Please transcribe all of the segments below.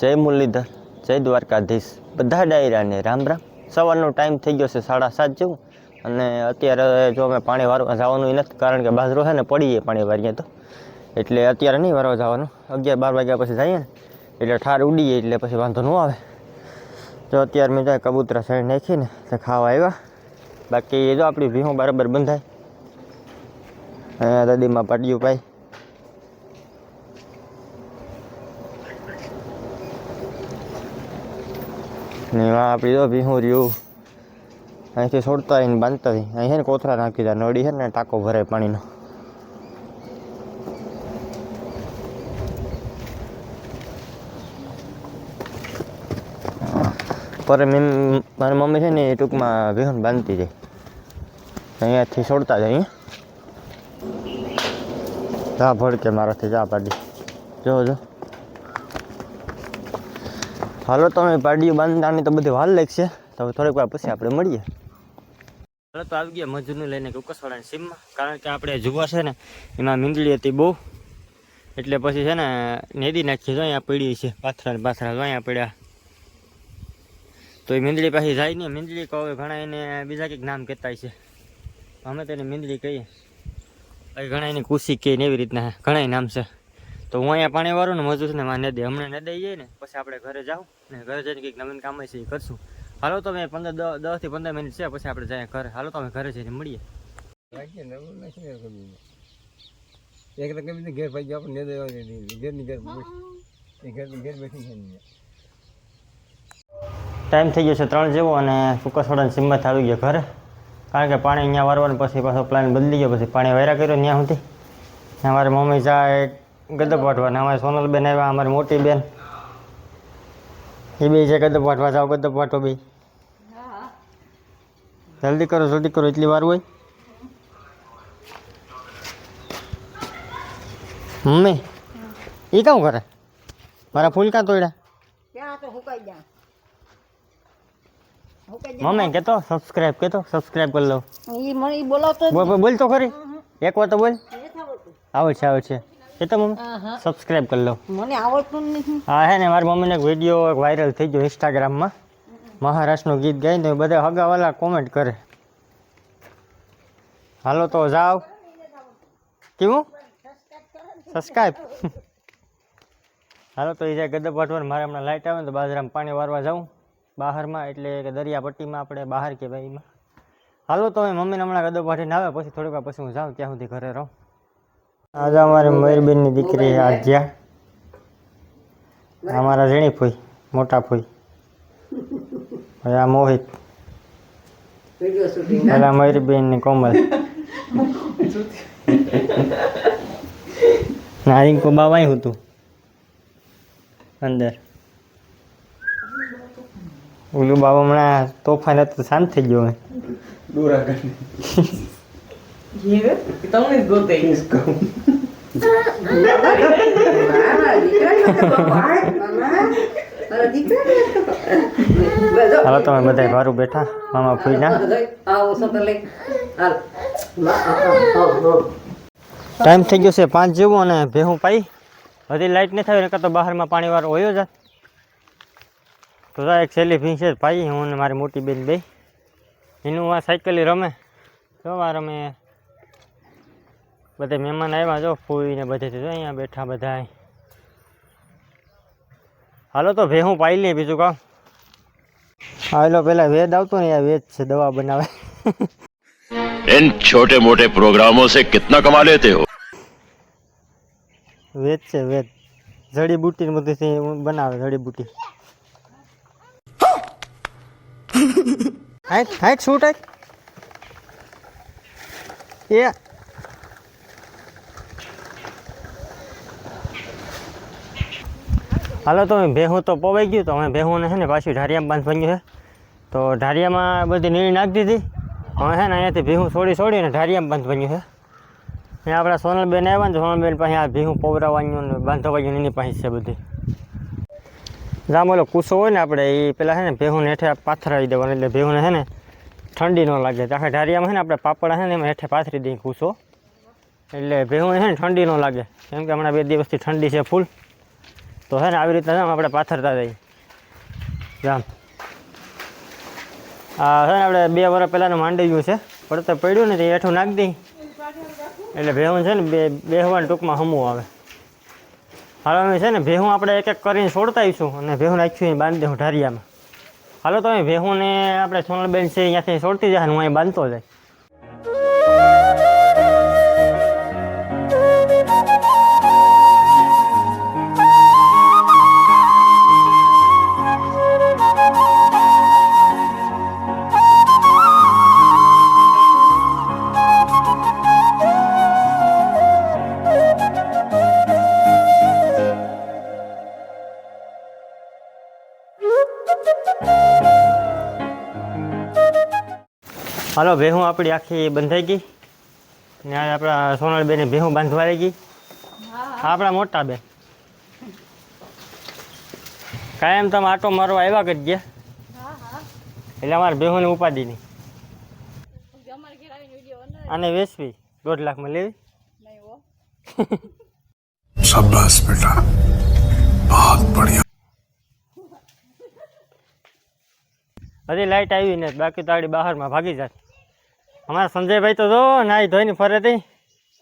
જય મુરલીધર, જય દ્વારકાધીશ. બધા ડાયરાને રામ રામ. સવારનો ટાઈમ થઈ ગયો છે સાડા સાત જેવું. અને અત્યારે જો અમે પાણી વારવા જવાનું નથી, કારણ કે બાજરો છે ને પડીએ પાણી વારીએ તો. એટલે અત્યારે નહીં વારવા જવાનું. અગિયાર બાર વાગ્યા પછી જઈએ ને, એટલે ઠાર ઉડીએ એટલે પછી વાંધો ન આવે. જો અત્યારે મેં જાય કબૂતરા સાઈડ નાખીને તો ખાવા આવ્યા. બાકી જો આપણી ભીહું બરાબર બંધાય. અહીંયા દાદીમાં પાડ્યું પાઈ ને આ આપણી તો રહ્યું. અહીંથી છોડતા આવીને બાંધતા હતી અહીં છે ને કોથળા નાખી દીધા. નળી છે ને, ટાંકો ભરાય પાણીનો. પર મેં મારી મમ્મી છે ને એ ટૂંકમાં ભીહું બાંધતી જાય અહીંયાથી છોડતા જાય અહીંયા જા ભડકે મારાથી, જા પાડી. જો જો. હાલો, તમે પાડીઓ બાંધતાની તો બધી વાર લાગશે તો હવે થોડીક વાર પછી આપણે મળીએ. હાલો, તો આવી ગયા મજૂરને લઈને કુકસવાળાની સીમમાં. કારણ કે આપણે જુવા છે ને, એમાં મીંદડી હતી બહુ. એટલે પછી છે ને, નેદી નાખીએ જો અહીંયા પડી છે. પાથરા પાથરા જો અહીંયા પડ્યા તો એ મીંદડી પાછી જાય નહીં. મીંદડી કહો ઘણા એને બીજા કંઈક નામ કહેતા છે અમે તેને મીંદડી કહીએ. ઘણા એની કુશી કે ને એવી રીતના ઘણા નામ છે. તો હું અહીંયા પાણી વાળું ને મજૂર ને મારે નદી હમણાં નદી જઈએ ને પછી આપણે ઘરે જાઉં ને ઘરે જઈને કંઈક નવીન કામ છે એ કરશું. હાલો તો મેં પંદર દસથી પંદર મિનિટ છે પછી આપણે જાય ઘરે. હાલો અમે ઘરે જઈને મળીએ. એક તો કબીને ઘેર ભાઈ આપણે નદી ઘેરની ઘેર ઘરની ઘેર બેઠી છે ટાઈમ થઈ ગયો છે ત્રણ જેવો અને ફૂકસવાડાની સિંમત આવી ગયો ઘરે. કારણ કે પાણી અહીંયા વારવાનું પછી પાછો પ્લાન બદલી ગયો પછી પાણી વાયરા કર્યો ત્યાં સુધી. ત્યાં મારે મમ્મી જાય ગદપ વાટવા અમારે સોનલબેન આવ્યા અમારી મોટી બેન. એ બે છે ગદપ વાટવા. જાઓ ગદપ વાટો બી. જલ્દી કરો જલ્દી કરો. એટલી વાર હોય. મમ્મી એ કામ કરે? મારા ફૂલ કાં તોડ્યા મમ્મી કહેતો સબસ્ક્રાઈબ કહેતો સબસ્ક્રાઈબ કરી લો. બોલ તો ખરી. એક વાર તો બોલ. આવે છે આવે છે. એ તો મમ્મી? સબસ્ક્રાઇબ કરી લો. મને આવડતું નથી. હા હે ને મારી મમ્મીને એક વીડિયો એક વાયરલ થઈ ગયો ઇન્સ્ટાગ્રામમાં મહારાષ્ટ્રનું ગીત ગાઈને તો બધા હગાવાલા કોમેન્ટ કરે. હાલો તો જાઓ. કેવું સબસ્ક્રાઇબ હાલો તો એ જાય ગદબ વાટવાનું મારે હમણાં લાઇટ આવે ને તો બાજરામાં પાણી વારવા જાઉં. બહારમાં એટલે કે દરિયાપટ્ટીમાં આપણે બહાર કહેવાય એમાં હાલો તો મમ્મીને હમણાં ગદબ વાટીને આવે પછી થોડીક વાર પછી હું જાઉં ત્યાં સુધી ઘરે રહું. આજે અમારી મયુરબેનની દીકરી આજ્યા અમારા ઝીણી ફૂઈ મોટા ફૂઈ. આ મોહિત. પેલા મયુરબેન ને કોમલ નારિંકો બાવાય હતું. અંદર. ઓલું બાબા હમણાં તોફાન હતું શાંત થઈ ગયો દોરા કાઢી તમને જ ગોતે હાલો તમે બધા ભારું બેઠા મામા ફૂઈના ટાઈમ થઈ ગયો છે પાંચ જેવો અને ભેહું પાઈ હજી લાઇટ નહીં થાય નકર તો બહારમાં પાણી વાળો હોયો જ તો જા એક છેલ્લી ભીંગ છે ભાઈ હું ને મારી મોટી બેન બે એનું આ સાયકલી રમે જો આ રમે બધે મહેમાન આવ્યા જો ફૂઈ ને બધેથી જો અહીંયા બેઠા બધા હાલો તો ભેહું પાઈ લઈએ બીજું કામ હાલો પેલા વેદ આવતો ને આ વેદ છે દવા બનાવે इन छोटे मोटे प्रोग्रामों से कितना कमा लेते हो વેદ છે વેદ જડીબુટ્ટી ને બધીથી બનાવે જડીબુટ્ટી હાઈટ હાઈટ શું ટાઈટ એ હાલો તો ભેહું તો પોવાઈ ગયું, તો અમે ભેહુંને છે ને પાછી ઢારિયામાં બાંધવાનું છે. તો ઢારિયામાં બધી નીરી નાખી દીધી. હવે છે ને અહીંયાથી ભેહું છોડી છોડીને ઢારિયામાં બાંધવાનું છે. ને આપણા સોનલબેન આવ્યા ને તો સોનલબેન પાસે આ ભીહું પવરાવવાનું ને બાંધવાનું એની પાસે છે બધી. જામ ઓલો કૂસો હોય ને આપણે, એ પેલા છે ને ભેહું હેઠે પાથરાવી દેવાનું, એટલે ભેહુંને છે ને ઠંડી ન લાગે. તો આખા ઢારિયામાં છે ને આપણે પાપડા છે ને એમાં હેઠે પાથરી દઈએ કૂસો. એટલે ભેહું છે ને ઠંડી ન લાગે. કેમ કે હમણાં બે દિવસથી ઠંડી છે ફૂલ. તો હે ને આવી રીતના આપણે પાથરતા જઈએ. જામ. આ છે ને આપણે બે વર્ષ પહેલાંનું માંડવ્યું છે. પડતર પડ્યું ને તે હેઠું નાખી દઈ. એટલે ભેહું છે ને બે બેહવાનું ટૂંકમાં હમું આવે. હાલો, અમે છે ને ભેહું આપણે એક એક કરીને છોડતા આવીશું અને ભેહું નાખ્યું બાંધી દઉં ઢારિયામાં. હાલો, તો અહીં ભેહુંને આપણે સોનલબેન છે અહીંયાથી છોડતી જાય ને હું અહીં બાંધતો જાય. हलो भेहू आप आखी बंधाई गई आज आप सोना बेन भेहू बांधवा गई अपना मोटा बेन कायम तम आटो मरवा एवं कर गया એટલે અમારે બેહુને ઉપાધિ નહીં. અને વેસવી દોઢ લાખ માં લેવી. શબ્દ બેટા. બહુ બઢિયા હજી લાઇટ આવી ને બાકી તો આડી બહારમાં ભાગી જાય અમારા સંજયભાઈ તો જો નાઈ ધોઈને ફરે તઈ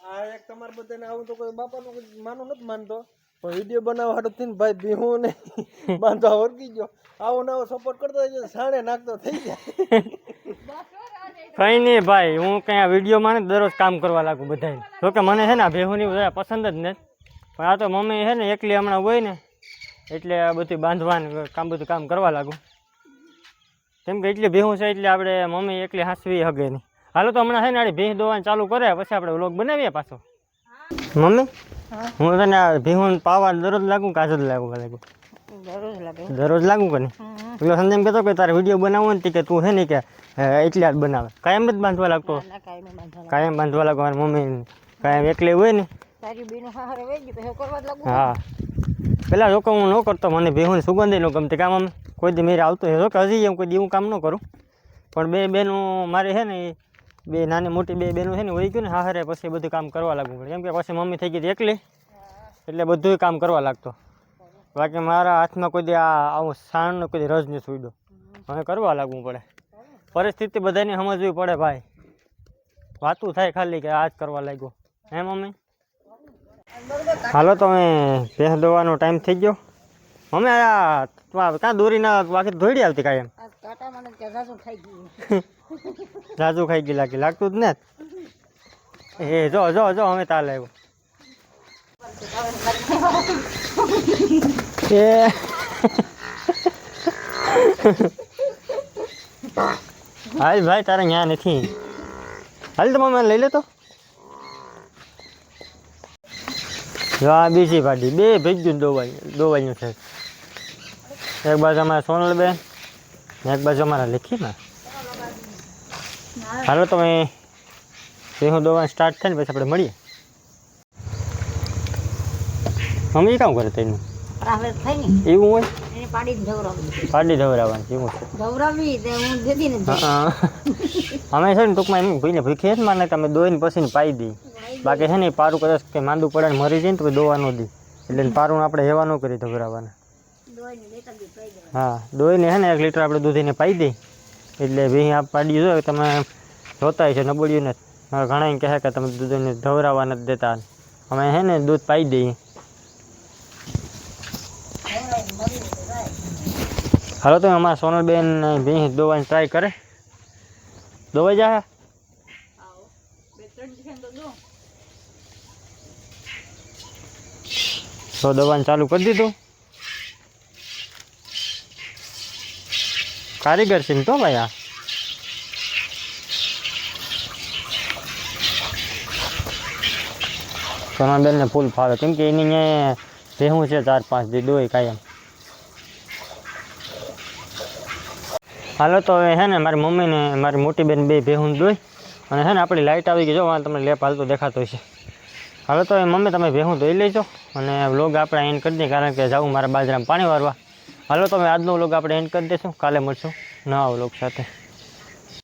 આ એક તમારે બધાને આવું તો કોઈ બાપાનું માનું નથી માનતો. પણ વીડિયો બનાવવા હાટું થઈને ભાઈ બીહું ને બાંધવા વર્ગી ગયો. આવો નવો સપોર્ટ કરતો હોય સાડે સાણે નાખતો થઈ જાય. કઈ નહીં ભાઈ હું કઈ આ વિડીયોમાં ને દરરોજ કામ કરવા લાગુ બધાને. જોકે મને છે ને આ ભેહુની બધા પસંદ જ નથી. પણ આ તો મમ્મી છે ને એકલી હમણાં હોય ને એટલે આ બધું બાંધવાનું કામ બધું કામ કરવા લાગુ. કેમ કે એટલી ભેહું છે એટલે આપણે મમ્મી એકલી હાંસવી હગે નહીં. હાલો તો હમણાં છે ને ભેહ દોવાનું ચાલુ કરે પછી આપણે વ્લોગ બનાવીએ પાછો. મમ્મી? હું. તને આ ભેહું પાવા દરરોજ લાગુ કાજ જ લાગુ લાગુ. દરરોજ લાગે કે નહીં? પેલો સંદેમ કહેતો કે તારે વીડિયો બનાવવો ને કે તું છે ને કે એટલા જ બનાવે. કાયમ જ બાંધવા લાગતો? કાયમ બાંધવા લાગો મારી મમ્મી કાયમ એકલી હોય ને? હા. પેલા લોકો હું ન કરતો મને બેહું સુગંધી ન ગમતી. કામ આમ કોઈ દી મેરે આવતો હેરો કે હજી એમ કોઈ દી હું કામ ન કરું. પણ બે બેનું, મારે છે ને બે નાની મોટી બે બેનું છે ને વહી ગયું ને હારે પછી બધું કામ કરવા લાગવું પડે. કેમ કે પછી મમ્મી થઈ ગઈ એકલી, એટલે બધું કામ કરવા લાગતો. બાકી મારા હાથમાં કોઈ દી આ આવું સાણનો કોઈ રજ નથી સુડ્યો હવે કરવા લાગવું પડે. પરિસ્થિતિ બધાને સમજવી પડે ભાઈ. વાતું થાય ખાલી કે આ જ કરવા લાગ્યો. હે મમ્મી? હાલો તમે ભેંસ દોવાનો ટાઈમ થઈ ગયો. મમ્મી, આ કાં દોરીના બાકી ધોડી આવતી કાંઈ એમ? મને રાજુ ખાઈ ગઈ. લાગી લાગતું જ ને? એ જો જો જો અમે તાલ આવ્યો એ. હાલ ભાઈ તારે ન્યા નથી. હાલ તો મમ્મી લઈ લેતો જો આ બીજી પાડી બે ભેગ્યું દોવાઈ દોવાઈનું છે. એક બાજુ અમારા સોનલબેન ને એક બાજુ અમારા લેખીમાં હાલો તમે ભેહું દોવાનું સ્ટાર્ટ થાય ને પછી આપણે મળીએ. મમ્મી કામ કરે તેનું એવું હોય? પાડી ધવરાવાનું એવું છે તે અમે છે ને ટૂંકમાં એમ ભૂઈને ભૂખી જ માને તમે દોઈને પછી પાઈ દઈ બાકી છે ને પારું કદાચ કે માંદું પડે ને મરી જાય ને તો દોવાનું દોવા ન દી એટલે પારું આપણે હેવાનું ન કરી ધવરાવાના. હા દોઈને છે ને એક લીટર આપણે દૂધીને પાઈ દઈ એટલે ભી આ પાડી જો તમે જોતા છે નબળ્યું ને ઘણા કહે કે તમે દૂધને ધવરાવા નથી દેતા. અમે છે ને દૂધ પાઈ દઈએ. હાલો તમે અમારા સોનલબેન ભીંસ દોવાની ટ્રાય કરે. દોવાઈ જા. તો દવાનું ચાલુ કરી દીધું. કારીગર છે તો ભાઈ આ? સોનાબેનને ફૂલ ફાવે. કેમ કે એની ભેહું છે ચાર પાંચ દી દોય કાયમ. હાલો તો હવે હે ને મારી મમ્મીને મારી મોટી બેન બે ભેહું દોય અને હે ને આપણી લાઇટ આવી ગઈ જો આ તમને લેપ હાલતો દેખાતો છે હાલો તો હવે મમ્મી, તમે ભેહું ધોઈ લેજો. અને વ્લોગ આપણે એન્ડ કરી દઈએ, કારણ કે જાઉં મારા બાજરામાં પાણી વારવા હાલો તો હવે આજનો વ્લોગ આપણે એન્ડ કરી દઈશું. કાલે મળશું નવા વ્લોગ સાથે.